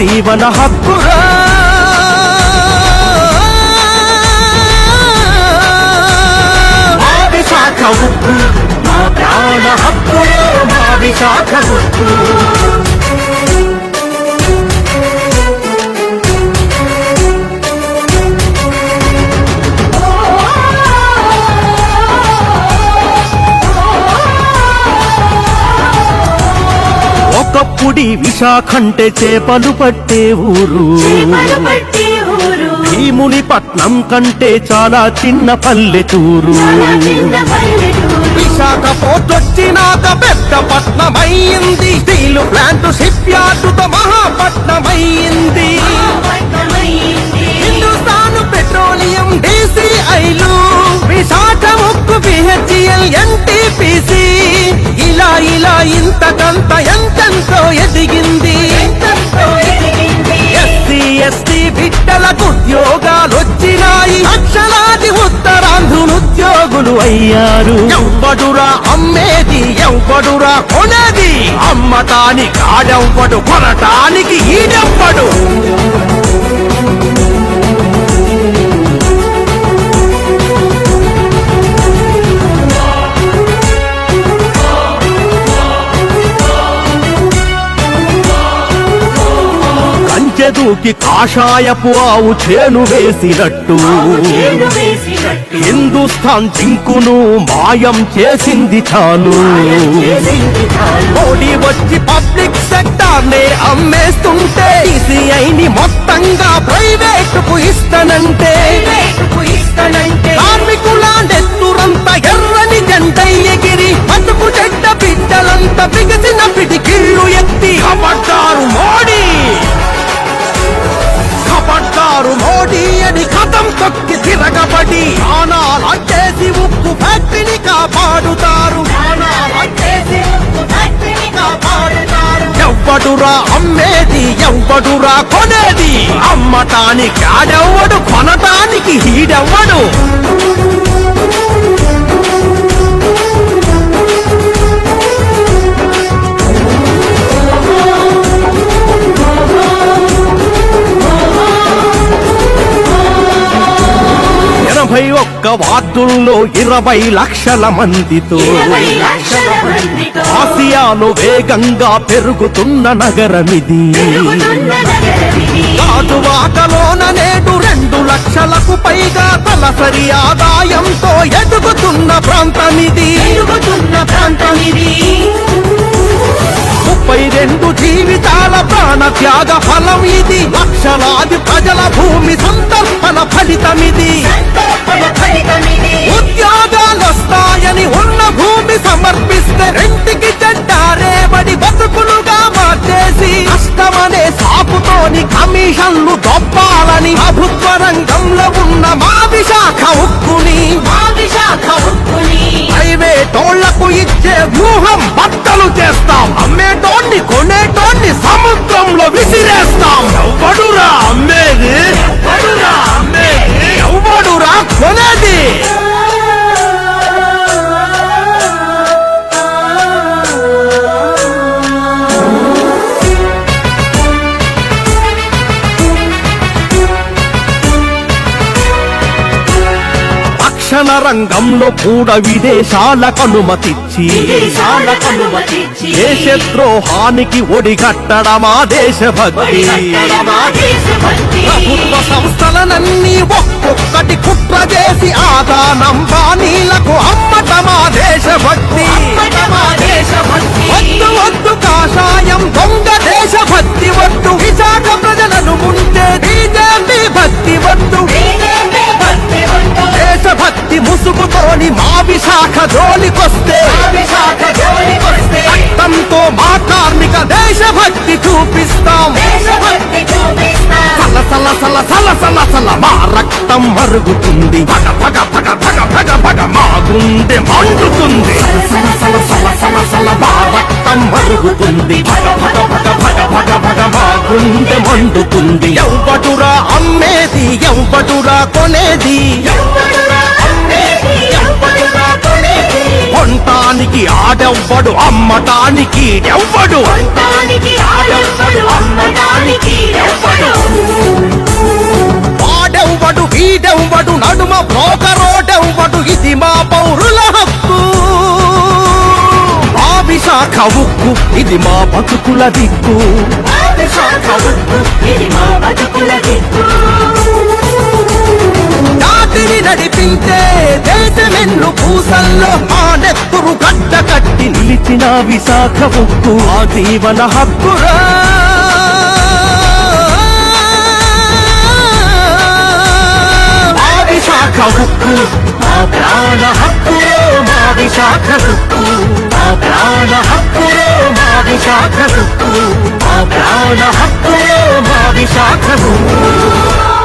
జీవన హక్కుగా మా విశాఖ ఉక్కు మా ప్రాణ హక్కు మా విశాఖ ఉప్పు ఒకప్పుడి విశాఖంటే చేపలు పట్టే ఊరు. భీముని పట్నం కంటే చాలా చిన్న పల్లెటూరు. విశాఖ పోర్ట్ వచ్చినాక పెద్ద పట్నమైంది. స్టీల్ ప్లాంట్ షిప్ యార్డుతో మహాపట్నమైంది. హిందుస్థాన్ పెట్రోలియం డీసీఐలు. విశాఖ ముక్కు బిహెచ్ఎల్ ఎన్టీపీసీ. ఇలా ఇలా ఇంతకంత ఎదిగింది. ఎస్సీ ఎస్టీ బిడ్డలకు ఉద్యోగాలు వచ్చినాయి లక్షలాది ఉత్తరాంధ్రులు ఉద్యోగులు అయ్యారు. ఎవ్వడురా అమ్మేది ఎవ్వడురా కొనది? అమ్మటానికి ఆడెవ్వడు కొనటానికి ఈడెవ్వడు? దూకి కాషాయపు ఆవు చేను వేసినట్టు. హిందుస్థాన్ జింకును మాయం చేసింది చాలు మోడీ వచ్చి పబ్లిక్ సెక్టార్ నే అమ్మేస్తుంటే సిఐని మొత్తంగా ప్రైవేట్కు ఇస్తానంటే ఇస్తానంటే తొక్కి తిరగబడి ఆనాలంటేసి ఉక్కు ఫ్యాక్టరీని కాపాడుతారు ఫ్యాక్టరీని కాపాడుతారు. ఎవ్వడురా అమ్మేది ఎవ్వడురా కొనేది అమ్మటానికి ఆడెవ్వడు కొనటానికి హీడెవ్వడు ఎనభై ఒక్క వార్డుల్లో ఇరవై లక్షల మందితో ఆసియాలో వేగంగా పెరుగుతున్న నగరమిది. గాజువాకలోన నేడు రెండు లక్షలకు పైగా తలసరి ఆదాయంతో ఎదుగుతున్న ప్రాంతమిది. ప్రాంతం ఇది ముప్పై రెండు జీవితాల ప్రాణ త్యాగ ఫలం ఇది. లక్షలాది ప్రజల భూమి సంతర్పణ ఫలితమిది. సంతర్పణ రక్షణ రంగంలో కూడా విదేశాలకు అనుమతిచ్చి దేశద్రోహానికి ఒడిగట్టడమా దేశభక్తి. ప్రభుత్వ సంస్థలనన్నీ ఒక్కొక్కటి కుట్ర చేసి ఆదానం మరుగుతుంది భగ మా గుండె మండుతుంది. రక్తం మరుగుతుంది. భగ మా గుండె మండుతుంది. ఎవ్వటురా అమ్మేది ఎవ్వటురా కొనేది. కొంటానికి ఆడెవ్వడు అమ్మటానికి ఎవ్వడు. విశాఖ ఉక్కు ఇది మా బతుకుల దిక్కు. విశాఖ ఉక్కు ఇది మా బతుకుల దిక్కు. జాతిని నడిపించే దేశమెన్ను పూసల్లో ఆ నెత్తురు గడ్డ కట్టి నిలిచిన విశాఖ ఉక్కు ఆ జీవన హక్కురా. విశాఖ ఉక్కు మా ప్రాణ హక్కులో మా విశాఖ ఉక్కు